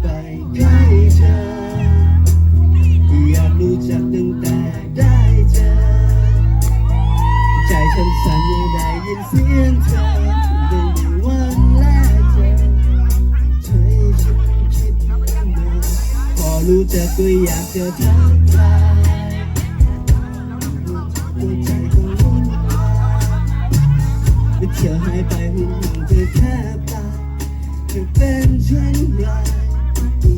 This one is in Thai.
ไปให้เธอ อยากรู้จักตั้งแต่ได้เจอ ใจฉันสั่นเม่ได้ยินเสียงเธอดัวันแรกเจอใจฉันคิดมาพอรู้จักก็อยากจะทักทายหัวใจก็รู้ว่าเที่ยวหายไปหุ่นเธอแค่ตาเธอเป็นเช่นไร be